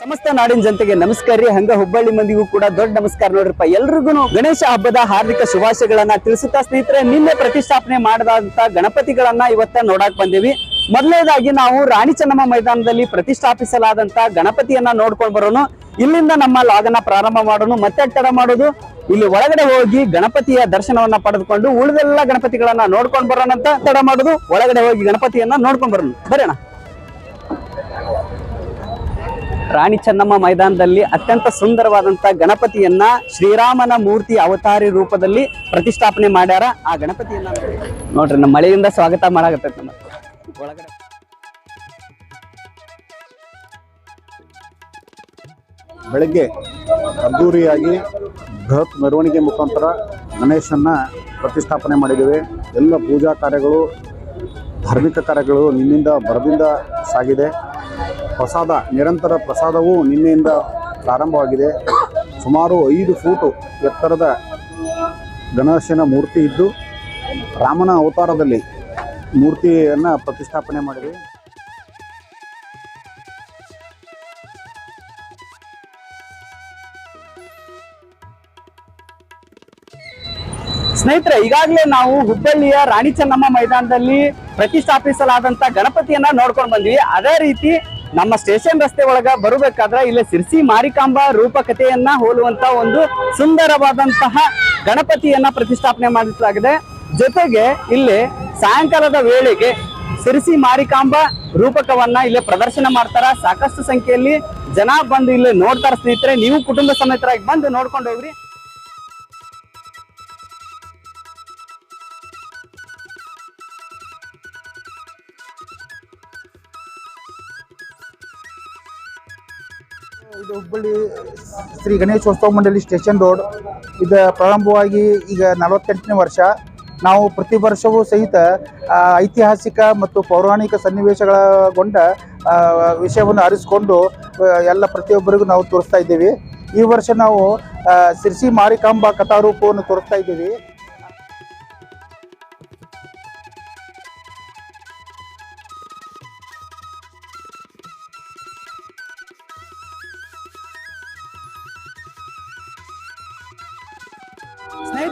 ಸಮಸ್ತ ನಾಡಿನ ಜನತೆಗೆ ನಮಸ್ಕಾರ ರೀ. ಹಂಗ ಹುಬ್ಬಳ್ಳಿ ಮಂದಿಗೂ ಕೂಡ ದೊಡ್ಡ ನಮಸ್ಕಾರ ನೋಡ್ರಿಪ್ಪ. ಎಲ್ರಿಗೂ ಗಣೇಶ ಹಬ್ಬದ ಹಾರ್ದಿಕ ಶುಭಾಶಯಗಳನ್ನ ತಿಳಿಸುತ್ತಾ ಸ್ನೇಹಿತರೆ, ನಿನ್ನೆ ಪ್ರತಿಷ್ಠಾಪನೆ ಮಾಡದಂತ ಗಣಪತಿಗಳನ್ನ ಇವತ್ತ ನೋಡಕ್ ಬಂದೀವಿ. ಮೊದಲನೇದಾಗಿ ನಾವು ರಾಣಿ ಚೆನ್ನಮ್ಮ ಮೈದಾನದಲ್ಲಿ ಪ್ರತಿಷ್ಠಾಪಿಸಲಾದಂತ ಗಣಪತಿಯನ್ನ ನೋಡ್ಕೊಂಡ್ ಬರೋನು. ಇಲ್ಲಿಂದ ನಮ್ಮ ಲಾಗನ ಪ್ರಾರಂಭ ಮಾಡೋನು, ಮತ್ತೆ ತಡ ಮಾಡೋದು. ಇಲ್ಲಿ ಒಳಗಡೆ ಹೋಗಿ ಗಣಪತಿಯ ದರ್ಶನವನ್ನ ಪಡೆದುಕೊಂಡು ಉಳಿದೆಲ್ಲ ಗಣಪತಿಗಳನ್ನ ನೋಡ್ಕೊಂಡ್ ಬರೋಣ ಅಂತ ತಡ ಮಾಡೋದು. ಒಳಗಡೆ ಹೋಗಿ ಗಣಪತಿಯನ್ನ ನೋಡ್ಕೊಂಡ್ ಬರೋಣ ಬರೋಣ. ರಾಣಿ ಚೆನ್ನಮ್ಮ ಮೈದಾನದಲ್ಲಿ ಅತ್ಯಂತ ಸುಂದರವಾದಂತ ಗಣಪತಿಯನ್ನ ಶ್ರೀರಾಮನ ಮೂರ್ತಿ ಅವತಾರಿ ರೂಪದಲ್ಲಿ ಪ್ರತಿಷ್ಠಾಪನೆ ಮಾಡ್ಯಾರ. ಆ ಗಣಪತಿಯನ್ನ ನೋಡಿ. ನೋಡ್ರಿ, ನಮ್ಮ ಮಳೆಯಿಂದ ಸ್ವಾಗತ ಮಾಡಾಕತ್ತೈತಿ ನಮ್ಮ ಒಳಗಡೆ. ಬೆಳಗ್ಗೆ ಅದ್ದೂರಿಯಾಗಿ ಬೃಹತ್ ಮೆರವಣಿಗೆ ಮುಖಾಂತರ ಗಣೇಶನ್ನ ಪ್ರತಿಷ್ಠಾಪನೆ ಮಾಡಿದ್ದೇವೆ. ಎಲ್ಲ ಪೂಜಾ ಕಾರ್ಯಗಳು, ಧಾರ್ಮಿಕ ಕಾರ್ಯಗಳು ನಿನ್ನಿಂದ ಬರದಿಂದ ಸಾಗಿದೆ. ಪ್ರಸಾದ, ನಿರಂತರ ಪ್ರಸಾದವು ನಿನ್ನೆಯಿಂದ ಪ್ರಾರಂಭವಾಗಿದೆ. ಸುಮಾರು ಐದು ಫೂಟು ಎತ್ತರದ ಗಣೇಶನ ಮೂರ್ತಿ ಇದ್ದು, ರಾಮನ ಅವತಾರದಲ್ಲಿ ಮೂರ್ತಿಯನ್ನು ಪ್ರತಿಷ್ಠಾಪನೆ ಮಾಡಿದೆ. ಸ್ನೇಹಿತರೆ, ಈಗಾಗಲೇ ನಾವು ಹುಬ್ಬಳ್ಳಿಯ ರಾಣಿ ಚೆನ್ನಮ್ಮ ಮೈದಾನದಲ್ಲಿ ಪ್ರತಿಷ್ಠಾಪಿಸಲಾದಂತ ಗಣಪತಿಯನ್ನ ನೋಡ್ಕೊಂಡು ಬಂದ್ವಿ. ಅದೇ ರೀತಿ ನಮ್ಮ ಸ್ಟೇಷನ್ ರಸ್ತೆ ಒಳಗ ಬರಬೇಕಾದ್ರೆ ಇಲ್ಲಿ ಸಿರ್ಸಿ ಮಾರಿಕಾಂಬ ರೂಪಕತೆಯನ್ನ ಹೋಲುವಂತ ಒಂದು ಸುಂದರವಾದಂತಹ ಗಣಪತಿಯನ್ನ ಪ್ರತಿಷ್ಠಾಪನೆ ಮಾಡಲಾಗಿದೆ ಜೊತೆಗೆ ಇಲ್ಲಿ ಸಾಯಂಕಾಲದ ವೇಳೆಗೆ ಸಿರಿಸಿ ಮಾರಿಕಾಂಬ ರೂಪಕವನ್ನ ಇಲ್ಲಿ ಪ್ರದರ್ಶನ ಮಾಡ್ತಾರ. ಸಾಕಷ್ಟು ಸಂಖ್ಯೆಯಲ್ಲಿ ಜನ ಬಂದು ಇಲ್ಲಿ ನೋಡ್ತಾರ ಸ್ನೇಹಿತರೆ. ನೀವು ಕುಟುಂಬ ಸಮೇತರಾಗಿ ಬಂದು ನೋಡ್ಕೊಂಡು ಹೋಗ್ರಿ. ಹುಬ್ಬಳ್ಳಿ ಶ್ರೀ ಗಣೇಶೋತ್ಸವ ಮಂಡಳಿ ಸ್ಟೇಷನ್ ರೋಡ್. ಇದು ಪ್ರಾರಂಭವಾಗಿ ಈಗ ನಲವತ್ತೆಂಟನೇ ವರ್ಷ. ನಾವು ಪ್ರತಿ ವರ್ಷವೂ ಸಹಿತ ಐತಿಹಾಸಿಕ ಮತ್ತು ಪೌರಾಣಿಕ ಸನ್ನಿವೇಶಗಳಗೊಂಡ ವಿಷಯವನ್ನು ಆರಿಸಿಕೊಂಡು ಎಲ್ಲ ಪ್ರತಿಯೊಬ್ಬರಿಗೂ ನಾವು ತೋರಿಸ್ತಾ ಇದ್ದೀವಿ. ಈ ವರ್ಷ ನಾವು ಸಿರ್ಸಿ ಮಾರಿಕಾಂಬ ಕಥಾರೂಪವನ್ನು ತೋರಿಸ್ತಾ ಇದ್ದೀವಿ.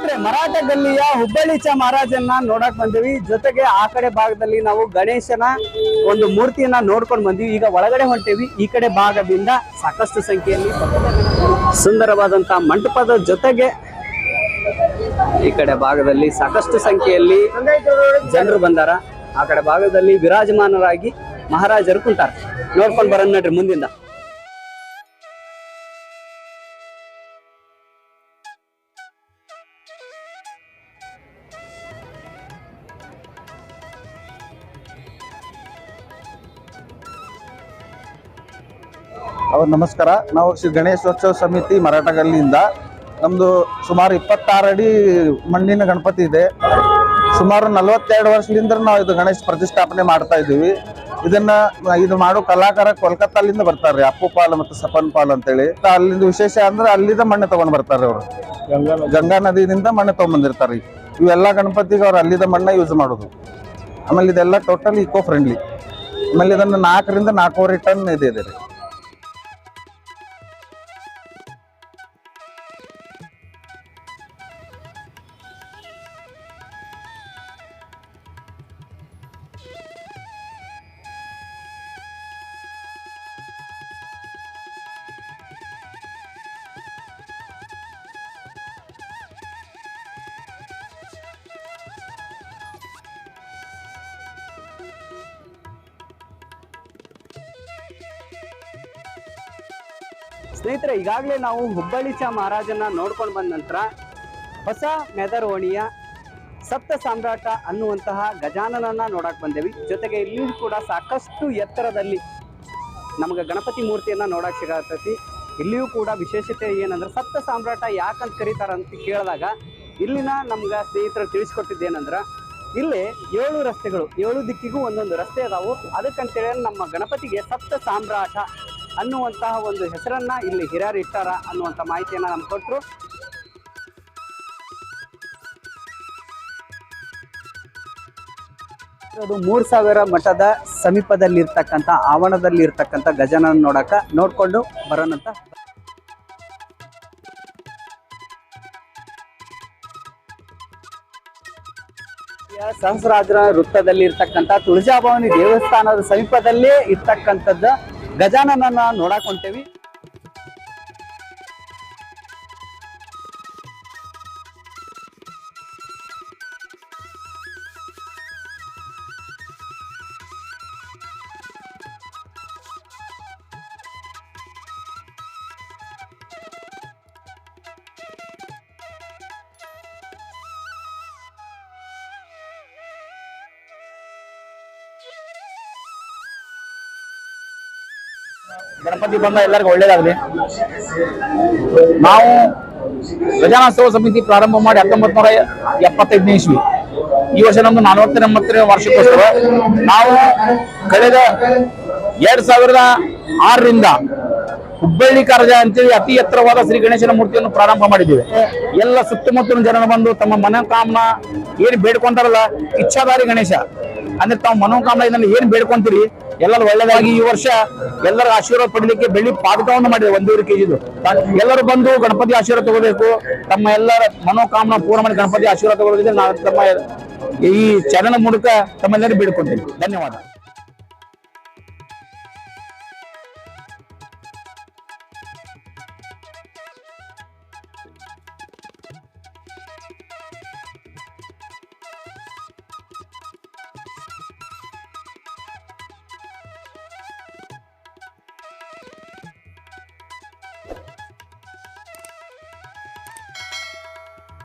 ಸ್ನೇಹಿತರೆ ಮರಾಠ ಗಲ್ಲಿಯ ಹುಬ್ಬಳ್ಳಿ ಚ ಮಹಾರಾಜನ್ನ ನೋಡಕ್ ಬಂದಿವಿ. ಜೊತೆಗೆ ಆ ಕಡೆ ಭಾಗದಲ್ಲಿ ನಾವು ಗಣೇಶನ ಒಂದು ಮೂರ್ತಿಯನ್ನ ನೋಡ್ಕೊಂಡು ಬಂದಿವಿ. ಈಗ ಒಳಗಡೆ ಹೊಂಟೇವಿ. ಈ ಕಡೆ ಭಾಗದಿಂದ ಸಾಕಷ್ಟು ಸಂಖ್ಯೆಯಲ್ಲಿ ಸುಂದರವಾದಂತ ಮಂಟಪದ ಜೊತೆಗೆ ಈ ಕಡೆ ಭಾಗದಲ್ಲಿ ಸಾಕಷ್ಟು ಸಂಖ್ಯೆಯಲ್ಲಿ ಜನರು ಬಂದಾರ. ಆ ಕಡೆ ಭಾಗದಲ್ಲಿ ವಿರಾಜಮಾನರಾಗಿ ಮಹಾರಾಜರು ಕುಂತಾರ. ನೋಡ್ಕೊಂಡು ಬರೋಣ ನಡ್ರಿ ಮುಂದಿಂದ. ಅವ್ರ ನಮಸ್ಕಾರ. ನಾವು ಶ್ರೀ ಗಣೇಶೋತ್ಸವ ಸಮಿತಿ ಮರಾಠಗಲ್ಲಿಯಿಂದ ನಮ್ಮದು ಸುಮಾರು ಇಪ್ಪತ್ತಾರು ಅಡಿ ಮಣ್ಣಿನ ಗಣಪತಿ ಇದೆ. ಸುಮಾರು ನಲವತ್ತೆರಡು ವರ್ಷದಿಂದ ನಾವು ಇದು ಗಣೇಶ ಪ್ರತಿಷ್ಠಾಪನೆ ಮಾಡ್ತಾ ಇದ್ದೀವಿ. ಇದನ್ನ ಇದು ಮಾಡೋ ಕಲಾಕಾರ ಕೋಲ್ಕತ್ತಾಲಿಂದ ಬರ್ತಾರೆ. ಅಪ್ಪು ಪಾಲ್ ಮತ್ತು ಸಪನ್ ಪಾಲ್ ಅಂತೇಳಿ. ಅಲ್ಲಿಂದ ವಿಶೇಷ ಅಂದ್ರೆ ಅಲ್ಲಿಂದ ಮಣ್ಣು ತಗೊಂಡ್ ಬರ್ತಾರೆ ಅವರು. ಗಂಗಾ ನದಿಯಿಂದ ಮಣ್ಣು ತಗೊಂಡ್ಬಂದಿರ್ತಾರೆ ಇವೆಲ್ಲ ಗಣಪತಿಗೆ ಅವ್ರು ಅಲ್ಲಿದ ಮಣ್ಣ ಯೂಸ್ ಮಾಡೋದು. ಆಮೇಲೆ ಇದೆಲ್ಲ ಟೋಟಲ್ ಇಕೋ ಫ್ರೆಂಡ್ಲಿ ಆಮೇಲೆ ಇದನ್ನ ನಾಲ್ಕರಿಂದ ನಾಲ್ಕೂವರೆ ಟನ್ ಇದೆ ಇದೆ. ರೀ ಸ್ನೇಹಿತರೆ, ಈಗಾಗಲೇ ನಾವು ಹುಬ್ಬಳ್ಳಿ ಚಾ ಮಹಾರಾಜನ ನೋಡ್ಕೊಂಡು ಬಂದ ನಂತರ ಹೊಸ ಮೆದರೋಣಿಯ ಸಪ್ತ ಸಾಮ್ರಾಟ ಅನ್ನುವಂತಹ ಗಜಾನನನ್ನ ನೋಡಕ್ ಬಂದೇವಿ. ಜೊತೆಗೆ ಇಲ್ಲಿಯೂ ಕೂಡ ಸಾಕಷ್ಟು ಎತ್ತರದಲ್ಲಿ ನಮಗೆ ಗಣಪತಿ ಮೂರ್ತಿಯನ್ನ ನೋಡಕ್ ಸಿಗತೈತಿ. ಇಲ್ಲಿಯೂ ಕೂಡ ವಿಶೇಷತೆ ಏನಂದ್ರೆ ಸಪ್ತ ಸಾಮ್ರಾಟ ಯಾಕಂತ ಕರೀತಾರ ಅಂತ ಕೇಳಿದಾಗ ಇಲ್ಲಿನ ನಮ್ಗೆ ಸ್ನೇಹಿತರು ತಿಳಿಸ್ಕೊಟ್ಟಿದ್ದೇನಂದ್ರೆ ಇಲ್ಲಿ ಏಳು ರಸ್ತೆಗಳು, ಏಳು ದಿಕ್ಕಿಗೂ ಒಂದೊಂದು ರಸ್ತೆ ಅದಾವು. ಅದಕ್ಕಂತೇಳಿ ನಮ್ಮ ಗಣಪತಿಗೆ ಸಪ್ತ ಸಾಮ್ರಾಟ ಅನ್ನುವಂತಹ ಒಂದು ಹೆಸರನ್ನ ಇಲ್ಲಿ ಹಿರಿಯರು ಇಟ್ಟಾರ ಅನ್ನುವಂಥ ಮಾಹಿತಿಯನ್ನ ನಮ್ಗೆ ಕೊಟ್ಟರು ಅದು ಮೂರ್ ಸಾವಿರ ಮಠದ ಸಮೀಪದಲ್ಲಿ ಇರ್ತಕ್ಕಂಥ ಆವರಣದಲ್ಲಿ ಇರ್ತಕ್ಕಂಥ ಗಜನ ನೋಡಕ, ನೋಡ್ಕೊಂಡು ಬರೋಣಂತ ಸಹಸ್ರಾಜರ ವೃತ್ತದಲ್ಲಿ ಇರ್ತಕ್ಕಂಥ ತುಳಜಾಭವಾನಿ ದೇವಸ್ಥಾನದ ಸಮೀಪದಲ್ಲೇ ಇರ್ತಕ್ಕಂಥದ್ದು ಗಜಾನನನ್ನ ನೋಡಕ್ ಹೊಂಟೇವಿ. ಗಣಪತಿ ಬಂದ ಎಲ್ಲರಿಗೂ ಒಳ್ಳೇದಾಗಲಿ. ನಾವು ಗಜಾನೋತ್ಸವ ಸಮಿತಿ ಪ್ರಾರಂಭ ಮಾಡಿ ಹತ್ತೊಂಬತ್ ನೂರ ಎಪ್ಪತ್ತೈದನೇ ಇಸ್ವಿ. ಈ ವರ್ಷ ನಮ್ದು ನಲವತ್ತ ಎಂಬತ್ತನೇ ವಾರ್ಷಿಕೋತ್ಸವ. ನಾವು ಕಳೆದ ಎರಡ್ ಸಾವಿರದ ಆರರಿಂದ ಹುಬ್ಬಳ್ಳಿ ಕಾರಜ ಅಂತೇಳಿ ಅತಿ ಎತ್ತರವಾದ ಶ್ರೀ ಗಣೇಶನ ಮೂರ್ತಿಯನ್ನು ಪ್ರಾರಂಭ ಮಾಡಿದ್ದೇವೆ. ಎಲ್ಲ ಸುತ್ತಮುತ್ತಲಿನ ಜನರು ಬಂದು ತಮ್ಮ ಮನೋಕಾಮನ ಏನು ಬೇಡ್ಕೊಂತಾರಲ್ಲ, ಇಚ್ಛಾಧಾರಿ ಗಣೇಶ. ಅಂದ್ರೆ ತಾವು ಮನೋಕಾಮನೆ ಇದನ್ನ ಏನ್ ಬೇಡ್ಕೊಂತೀರಿ? ಎಲ್ಲರೂ ಒಳ್ಳೇದಾಗಿ ಈ ವರ್ಷ ಎಲ್ಲರ ಆಶೀರ್ವಾದ ಪಡಲಿಕ್ಕೆ ಬೆಳ್ಳಿ ಪಾದಕವನ್ನು ಮಾಡಿದೆ ಒಂದೂವರೆ ಕೆಜಿದು ಎಲ್ಲರೂ ಬಂದು ಗಣಪತಿ ಆಶೀರ್ವಾದ ತಗೋಬೇಕು. ತಮ್ಮ ಎಲ್ಲರ ಮನೋಕಾಮನ ಪೂರ್ಣ ಮಾಡಿ ಗಣಪತಿ ಆಶೀರ್ವಾದ ತಗೊಳ್ಳೋದಿದ್ರೆ ನಾನು ತಮ್ಮ ಈ ಚಾನಲ್ ಮೂಲಕ ತಮ್ಮೆಲ್ಲರೂ ಬೇಡ್ಕೊಂತೀನಿ ಧನ್ಯವಾದ.